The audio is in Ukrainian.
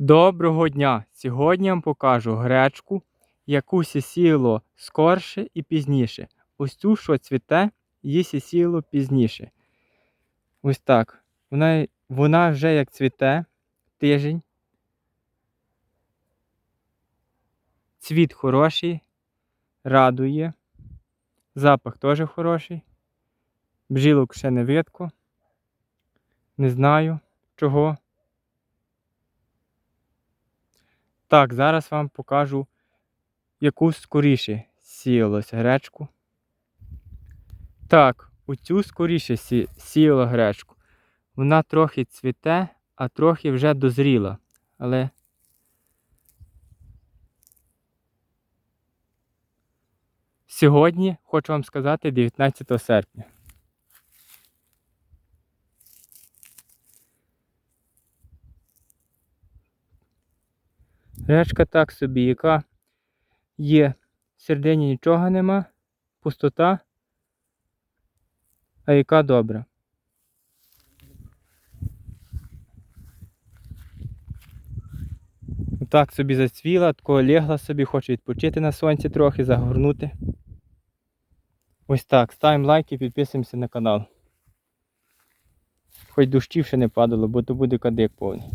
Доброго дня! Сьогодні я вам покажу гречку, яку сісіло скорше і пізніше. Ось цю, що цвіте, її сісіло пізніше. Ось так. Вона, вона вже як цвіте тиждень. Цвіт хороший, радує. Запах теж хороший. Бжилок ще не видко. Не знаю чого. Так, зараз вам покажу, яку скоріше сіялося гречку. Так, у цю скоріше сі... сіяла гречку. Вона трохи цвіте, а трохи вже дозріла. Але сьогодні хочу вам сказати 19 серпня. Гречка так собі, яка є. В середині нічого нема, пустота, а яка добра. Так собі зацвіла, такого легла собі, хоче відпочити на сонці трохи, загорнути. Ось так. Ставимо лайк і підписуємося на канал. Хоч дощів ще не падало, бо то буде кадик повний.